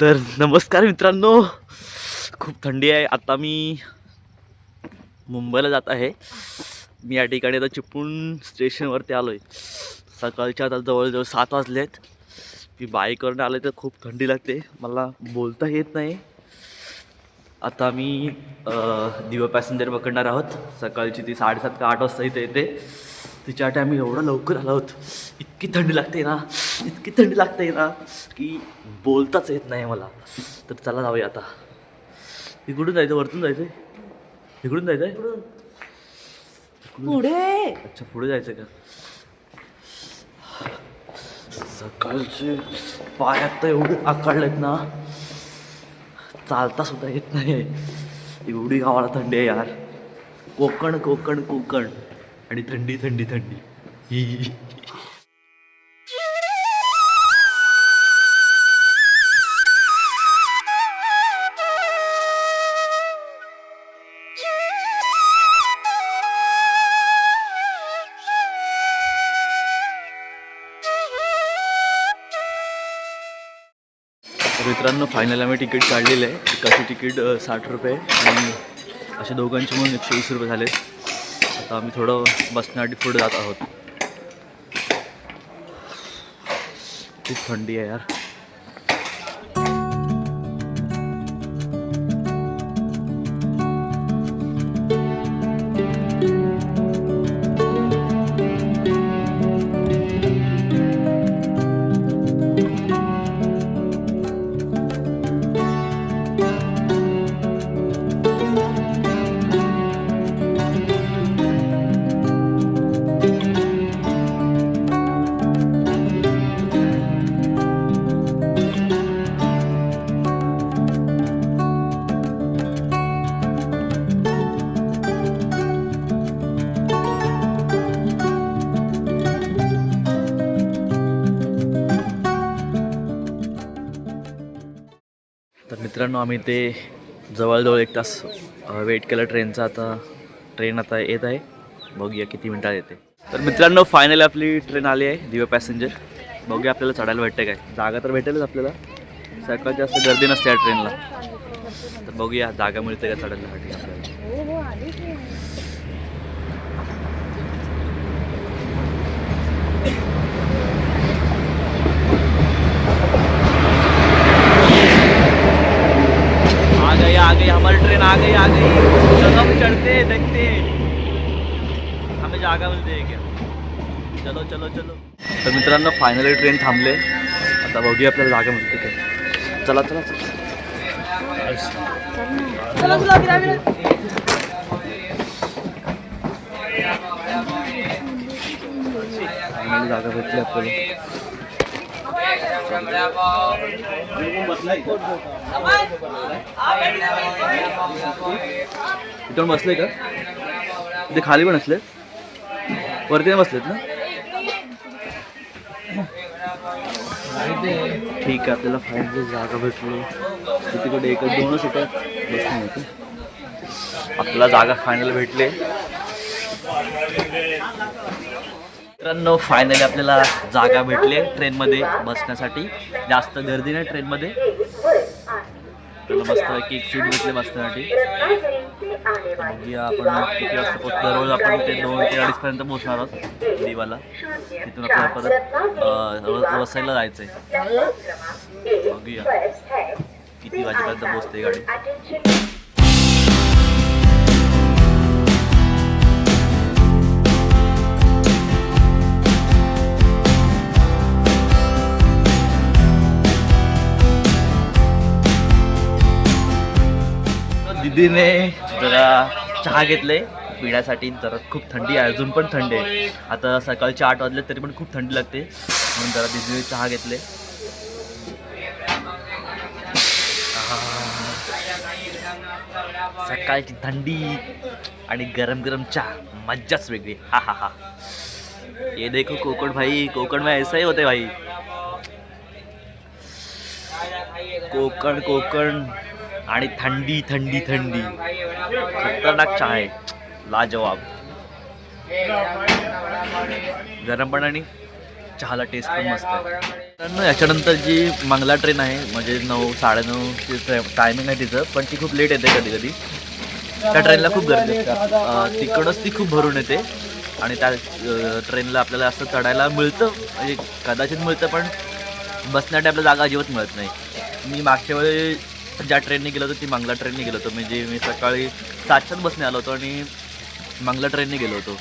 तर नमस्कार मित्रांनो. खूप थंडी आहे. आता मी मुंबईला जात आहे. मी या ठिकाणी आता चिपळूण स्टेशनवरती आलो आहे सकाळच्या आता जवळजवळ सात वाजले आहेत मी बाईकवरून आलो तर खूप थंडी लागते. मला बोलता येत नाही. आता मी दिवा पॅसेंजर पकडणार आहोत. सकाळची ती साडेसात का आठ वाजता इथे येते. तिच्यासाठी आम्ही एवढं लवकर आलो आहोत इतकी थंडी लागते ना. इतकी थंडी लागते ना की बोलताच येत नाही मला. तर चला जाऊया आता. इकडून जायचं वरतून जायचं इकडून जायचं आहे पुढे? अच्छा पुढे जायचं का? सकाळचे पाय आता एवढे आकाडलेत ना. चालता सुद्धा येत नाही एवढी गावाला थंडी आहे यार. कोकण कोकण कोकण. आणि थंडी थंडी थंडी. ही मित्रांनो फायनल आम्ही तिकीट काढलेलं आहे. एकाची तिकीट साठ रुपये. आणि असे दोघांचे म्हणून एकशे वीस रुपये झाले आता आम्ही थोडं बसण्यासाठी पुढे जात आहोत. खूप थंडी आहे यार. मित्रांनो आम्ही ते जवळजवळ एक तास वेट केलं ट्रेनचा आता ट्रेन आता येत आहे. बघूया किती मिनटात येते. तर मित्रांनो फायनली आपली ट्रेन आली आहे दिव्या पॅसेंजर बघूया आपल्याला चढायला भेटते काय. जागा तर भेटेलच आपल्याला. सकाळची जास्त गर्दी नसते या ट्रेनला तर बघूया जागा मिळते का चढायला. आपल्याला आ गई आ गई हमारी ट्रेन आ गई आ गई। चलो हम चढ़ते हैं, देखते। हैं। हमें जागा मिलते है क्या? चलो चलो चलो। तर मित्रांनो फायनली ट्रेन थांबले. आता बघूया आपल्याला जागा मिळते का चला चला चला. जागा भेटली आपल्याला. इथून बसले का? ते खाली पण असले. वरती बसलेत ना? ठीक आहे आपल्याला फायनली जागा भेटली. तिकडे एक दोनच होत्या बसून होते आपल्याला जागा फायनल भेटले. मित्रांनो फायनली आपल्याला जागा भेटली ट्रेनमध्ये बसण्यासाठी. जास्त गर्दी नाही ट्रेनमध्ये आपल्याला मस्त एक सीट भेटली बसण्यासाठी. बघूया आपण किती वाजता पोहोचतो दररोज आपण ते दोन ते अडीचपर्यंत पोहोचणार आहोत दिवाला. तिथून आपल्याला परत वसायला जायचं आहे बघूया. किती वाजेपर्यंत पोहोचते गाडी. दीदीने जरा चहा घेतले पिण्यासाठी जरा खूप थंडी आहे अजून पण थंडी आहे. आता सकाळचे आठ वाजले तरी पण खूप थंडी लागते. म्हणून जरा दीदीने चहा घेतले. सकाळची थंडी आणि गरम गरम चहा मज्जाच वेगळी. हा हा हा. ये देखो कोकण भाई कोकण में ऐसा ही होते भाई. कोकण कोकण. आणि थंडी थंडी थंडी. खतरनाक चहा आहे. लाजवाब. गरम पण आणि चहाला टेस्ट पण मस्त आहे. याच्यानंतर जी मंगला ट्रेन आहे म्हणजे नऊ साडेनऊ टायमिंग आहे तिचं पण ती खूप लेट येते कधी कधी. त्या ट्रेनला खूप गर्दी असते. तिकडंच ती खूप भरून येते. आणि त्या ट्रेनला आपल्याला असं चढायला मिळतं म्हणजे कदाचित मिळतं पण बसण्यासाठी आपल्याला जागा अजिबात मिळत नाही. मी मागच्या वेळी ज्या ट्रेनने गेलो होतो ती मंगला ट्रेनने गेलो होतो. म्हणजे मी सकाळी सातच्याच बसने आलो होतो आणि मंगला ट्रेनने गेलो होतो.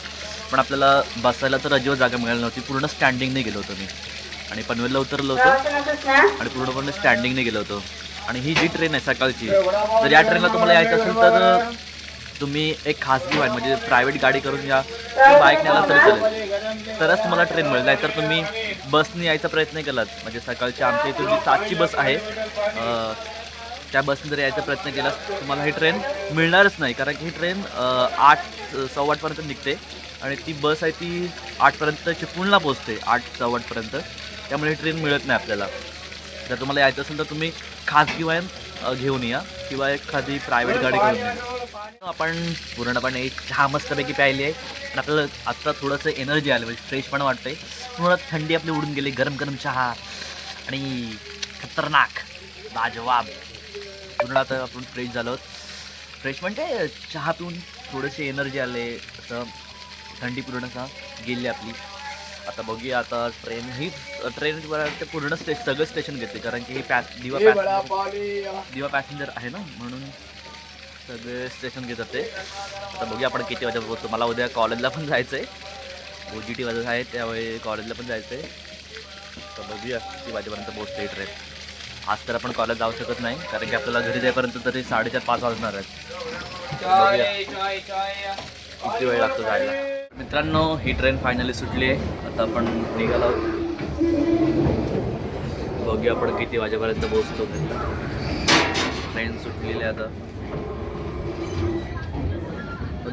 पण आपल्याला बसायला तर अजिबात जागा मिळाली नव्हती. पूर्ण स्टँडिंगने गेलो होतो मी. आणि पनवेलला उतरलो होतो. आणि पूर्णपणे स्टँडिंगने गेलो होतो. आणि ही जी ट्रेन आहे सकाळची जर या ट्रेनला तुम्हाला यायचं असेल तर तुम्ही एक खासगी वाहन म्हणजे प्रायव्हेट गाडी करून या. बाईकने आला तरी चालेल. तरच तुम्हाला ट्रेन मिळेल. नाहीतर तुम्ही बसने यायचा प्रयत्न केलात. म्हणजे सकाळची आमच्या इथून जी सातची बस आहे त्या बसने जर यायचा प्रयत्न केला तुम्हाला ही ट्रेन मिळणारच नाही. कारण की ही ट्रेन आठ सव्वा आठपर्यंत निघते आणि ती बस आहे ती आठपर्यंत चिपळूणला पोचते आठ सव्वा आठपर्यंत त्यामुळे ही ट्रेन मिळत नाही आपल्याला. जर तुम्हाला यायचं असेल तर तुम्ही खाजगी वॅन घेऊन या किंवा एखादी प्रायव्हेट गाडी घेऊन या. आपण पूर्णपणे चहा मस्तपैकी प्यायली आहे. आणि आपल्याला आत्ता थोडंसं एनर्जी आली म्हणजे फ्रेश पण वाटतंय. पूर्ण थंडी आपली उडून गेली गरम गरम चहा आणि खतरनाक लाजवाब. पूर्ण आता आपण फ्रेश झालो फ्रेश म्हणजे चहा पिऊन थोडेसे एनर्जी आले असं थंडी पूर्ण असा गेली आपली. आता बघूया आता ट्रेन ही ट्रेन ते पूर्ण स्टे सगळं स्टेशन घेते कारण की ही पॅस दिवा पॅसेंजर दिवा पॅसेंजर आहे ना म्हणून सगळे स्टेशन घेतात ते आता बघूया आपण किती वाजता पोहोचतो. मला उद्या कॉलेजला पण जायचं आहे ओ जी टी वाजत आहे त्यावेळी कॉलेजला पण जायचं आहे तर बघूया किती वाजेपर्यंत पोहोचते ही ट्रेन आज तर आपण कॉलेज जाऊ शकत नाही कारण की आपल्याला घरी जाईपर्यंत तरी साडेचार पाच वाजणार आहेत. किती वेळ लागतो जायला? मित्रांनो ही ट्रेन फायनली सुटली आहे. आता आपण निघालो. बघूया आपण किती वाजेपर्यंत पोहोचतो. ट्रेन सुटलेली आहे आता.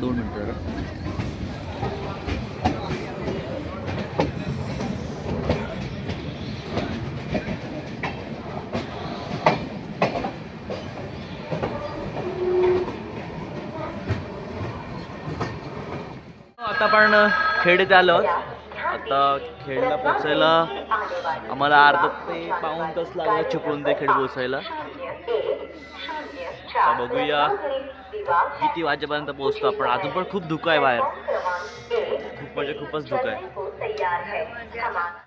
दोन मिनटं आता आपण खेड इथे आलो. आहोत. आता खेडला पोचायला आम्हाला अर्धा ते पाऊन तास लागला चिपळून ते खेड पोचायला बघूया किती वाजेपर्यंत पोहोचतो आपण. अजून पण खूप धुकं आहे बाहेर. खूप म्हणजे खूपच धुकं आहे.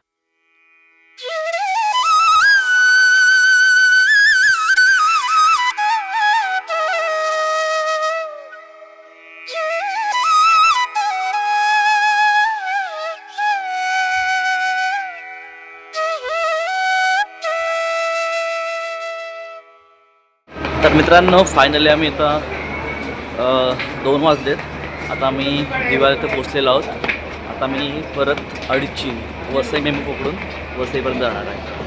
तर मित्रांनो फायनली आम्ही इथं दोन वाजलेत. आता आम्ही दिवाळ इथं पोचलेलो आहोत. आता मी परत अडीचची वसई मेमू पकडून वसईपर्यंत जाणार आहे.